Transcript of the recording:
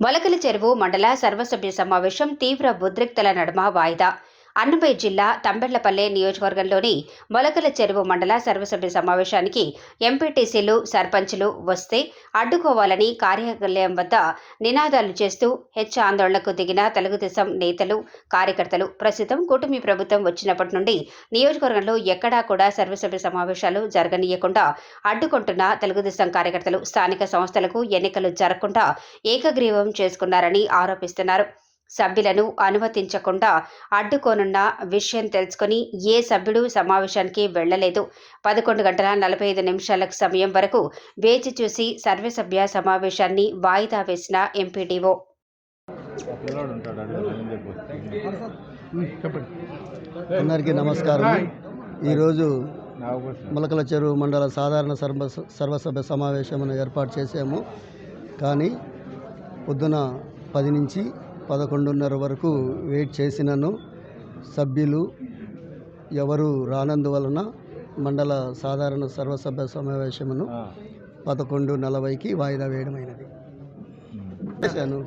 మొలకల చెరువు మండల సర్వసభ్య సమావేశం తీవ్ర ఉద్రిక్తల నడుమ వాయిదా. అన్నమయ్య జిల్లా తంబెళ్ళపల్లె నియోజకవర్గంలోని మొలకల చెరువు మండల సర్వసభ్య సమావేశానికి ఎంపీటీసీలు సర్పంచులు వస్తే అడ్డుకోవాలని కార్యాలయం వద్ద నినాదాలు చేస్తూ హెచ్ ఆందోళనకు దిగిన తెలుగుదేశం నేతలు కార్యకర్తలు ప్రస్తుతం కూటమి ప్రభుత్వం వచ్చినప్పటి నుండి నియోజకవర్గంలో ఎక్కడా కూడా సర్వసభ్య సమావేశాలు జరగనీయకుండా అడ్డుకుంటున్న తెలుగుదేశం కార్యకర్తలు స్థానిక సంస్థలకు ఎన్నికలు జరగకుండా ఏకగ్రీవం చేసుకున్నారని ఆరోపిస్తున్నారు. సభ్యులను అనుమతించకుండా అడ్డుకోనున్న విషయం తెలుసుకుని ఏ సభ్యుడు సమావేశానికి వెళ్ళలేదు పదకొండు గంటల నలభై ఐదు నిమిషాలకు సమయం వరకు వేచి చూసి సర్వసభ్య సమావేశాన్ని వాయిదా వేసిన ఎంపీడీఓ. అందరికీ నమస్కారం. ఈరోజు మొలకల చెరువు మండల సాధారణ సర్వ సర్వసభ్య సమావేశమును ఏర్పాటు చేసాము కానీ పొద్దున పది నుంచి పదకొండున్నర వరకు వెయిట్ చేసినను. సభ్యులు ఎవరు రానందువలన మండల సాధారణ సర్వసభ్య సమావేశమును. పదకొండు నలభైకి వాయిదా వేయడమైనది. చేశాను.